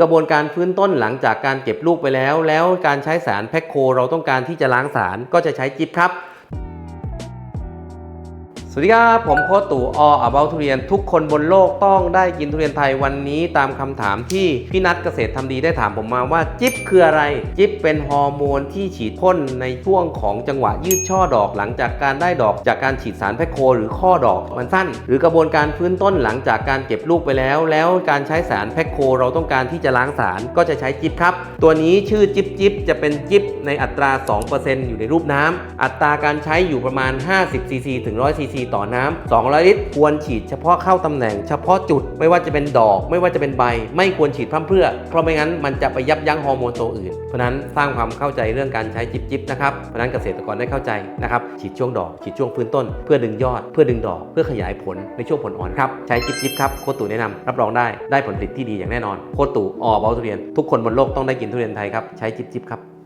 กระบวนการฟื้นต้นหลังจากการเก็บลูกไปแล้ว แล้วการใช้สารแพคโค เราต้องการที่จะล้างสารก็จะใช้จิ๊บครับ สวัสดีครับ ผมโคตู่ออาเบาทุเรียนทุกคนบนโลกต้องได้กินทุเรียนไทยวันนี้ตามคำถามที่พี่นัทเกษตรทำดีได้ถามผมมาว่าจิ๊บคืออะไร จิ๊บเป็นฮอร์โมนที่ฉีดพ่นในช่วงของจังหวะยืดช่อดอกหลังจากการได้ดอกจากการฉีดสารแพคโค หรือข้อดอกมันสั้น หรือกระบวนการฟื้นต้นหลังจากการเก็บลูกไปแล้ว แล้วการใช้สารแพคโค เราต้องการที่จะล้างสารก็จะใช้จิ๊บครับ ตัวนี้ชื่อจิ๊บจิ๊บจะเป็นจิ๊บในอัตรา 2%อยู่ในรูปน้ำอัตราการใช้อยู่ประมาณ50ซีซีถึง100ซีซีต่อน้ำ200 ลิตร ควรฉีดเฉพาะเข้าตำแหน่ง เฉพาะจุดไม่ว่าจะเป็นดอก ไม่ว่าจะเป็นใบ ไม่ควรฉีดพร่ำเพรื่อ เพราะไม่งั้นมันจะไปยับยั้งฮอร์โมนตัวอื่น เพราะนั้นสร้างความเข้าใจเรื่องการใช้จิบจิบนะครับ เพราะนั้นเกษตรกรได้เข้าใจนะครับ ฉีดช่วงดอก ฉีดช่วงพื้นต้น เพื่อดึงยอด เพื่อดึงดอก เพื่อขยายผลในช่วงผลอ่อนครับใช้จิบจิบครับโคตรตู่แนะนำรับรองได้ได้ผลผลิตที่ดีอย่างแน่นอนโคตรตู่ออเบาทุเรียนทุกคนบนโลกต้องได้กินทุเรียนไทยครับใช้จิบจิบครับ